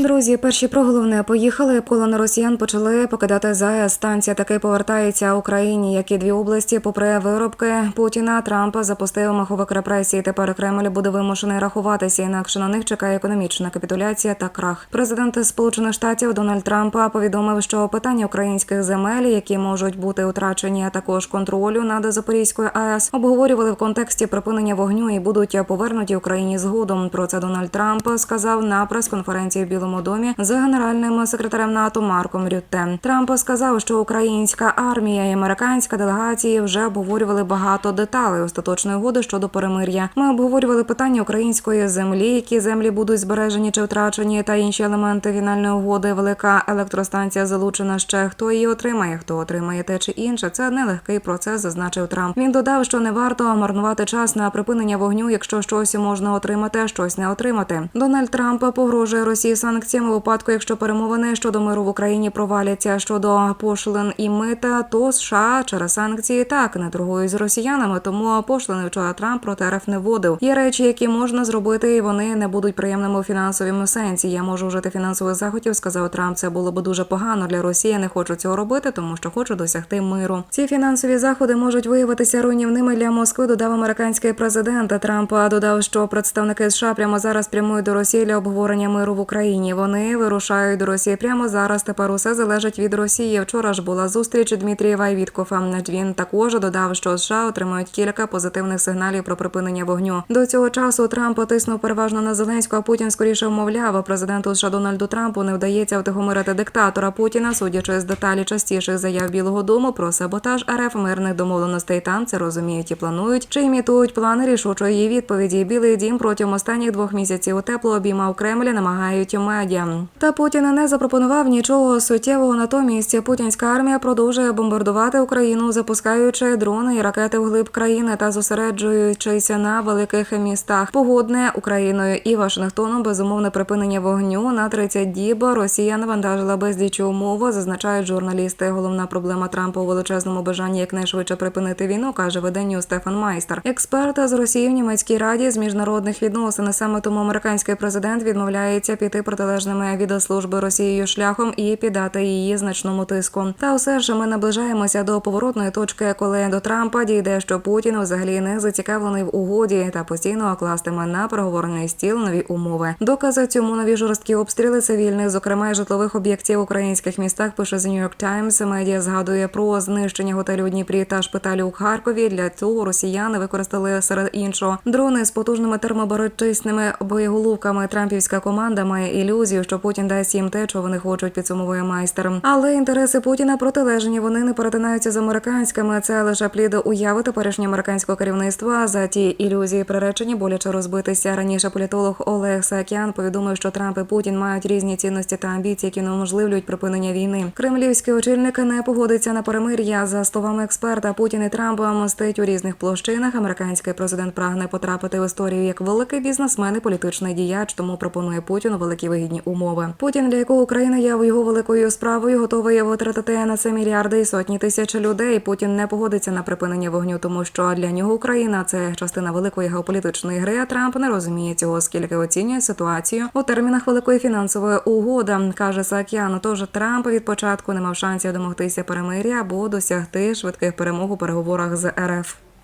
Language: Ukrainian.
Друзі, перші про головне поїхали. Колони росіян почали покидати ЗАЕС. Станція таки повертається Україні, як і дві області. Попри виробки Путіна, Трампа запустив маховик репресій. Тепер Кремль буде вимушений рахуватися. Інакше на них чекає економічна капітуляція та крах. Президент Сполучених Штатів Дональд Трампа повідомив, що питання українських земель, які можуть бути утрачені, а також контролю над Запорізькою АЕС, обговорювали в контексті припинення вогню і будуть повернуті Україні згодом. Про це Дональд Трамп сказав на прес-конференції в Білому домі з генеральним секретарем НАТО Марком Рютте. Трамп сказав, що українська армія і американська делегації вже обговорювали багато деталей остаточної угоди щодо перемир'я. Ми обговорювали питання української землі, які землі будуть збережені чи втрачені, та інші елементи фінальної угоди. Велика електростанція залучена ще хто її отримає, хто отримає те чи інше. Це нелегкий процес, зазначив Трамп. Він додав, що не варто марнувати час на припинення вогню, якщо щось можна отримати, а щось не отримати. Дональд Трамп погрожує Росії санкціями у випадку, якщо перемовини щодо миру в Україні проваляться щодо пошлин і мита, то США через санкції так не торгують з росіянами. Тому пошлини вчора Трамп проти РФ не вводив. Є речі, які можна зробити, і вони не будуть приємними у фінансовому сенсі. Я можу вжити фінансових заходів, сказав Трамп. Це було б дуже погано для Росії. Не хочу цього робити, тому що хочу досягти миру. Ці фінансові заходи можуть виявитися руйнівними для Москви. Додав американський президент Трамп. Додав, що представники США прямо зараз прямують до Росії для обговорення миру в Україні. Вони вирушають до Росії прямо зараз. Тепер усе залежить від Росії. Вчора ж була зустріч Дмитрієва і Віткофа. Він також додав, що США отримають кілька позитивних сигналів про припинення вогню. До цього часу Трамп тиснув переважно на Зеленського. а Путін скоріше вмовляв. Президенту США Дональду Трампу не вдається втихомирити диктатора Путіна, судячи з деталі частіших заяв Білого Дому про саботаж РФ мирних домовленостей. Там це розуміють і планують, чи імітують плани рішучої відповіді. Білий дім протягом останніх двох місяців у тепло обіймав Кремль, намагають медіа. Та Путін не запропонував нічого суттєвого. Натомість путінська армія продовжує бомбардувати Україну, запускаючи дрони і ракети вглиб країни та зосереджуючись на великих містах. Погодне Україною і Вашингтоном безумовне припинення вогню на 30 діб. Росія навантажила безліч умов, зазначають журналісти. Головна проблема Трампа у величезному бажанні якнайшвидше припинити війну, каже виданню Стефан Майстер. Експерт з Росії в німецькій раді з міжнародних відносин. Саме тому американський президент відмовляється піти протилежними від служби Росією шляхом і піддати її значному тиску. Та все ж ми наближаємося до поворотної точки, коли до Трампа дійде, що Путін взагалі не зацікавлений в угоді та постійно кластиме на переговорний стіл нові умови. Докази цьому нові жорсткі обстріли цивільних, зокрема й житлових об'єктів в українських містах. Пише The New York Times. Медіа згадує про знищення готелю у Дніпрі та шпиталю у Харкові. Для цього росіяни використали серед іншого дрони з потужними термобаричисними боєголовками. Трампівська команда має ілюзію, що Путін дасть їм те, що вони хочуть, підсумовує майстер. Але інтереси Путіна протилежні. Вони не перетинаються з американськими. Це лише плід уяви теперішнього американського керівництва. За ті ілюзії приречені боляче розбитися. Раніше політолог Олег Саакян повідомив, що Трамп і Путін мають різні цінності та амбіції, які неможливлюють припинення війни. Кремлівський очільник не погодиться на перемир'я. За словами експерта, Путін і Трамп мстить у різних площинах. Американський президент прагне потрапити в історію як великий бізнесмен і політичний діяч, тому пропонує Путіну великі вигідні умови. Путін, для якого Україна є його великою справою, готовий витратити на це мільярди і сотні тисяч людей. Путін не погодиться на припинення вогню, тому що для нього Україна це частина великої геополітичної гри. А Трамп не розуміє цього, оскільки оцінює ситуацію у термінах великої фінансової угоди, каже Саакян. Тож Трамп від початку не мав шансів домогтися перемир'я або досягти швидких перемог у переговорах з РФ.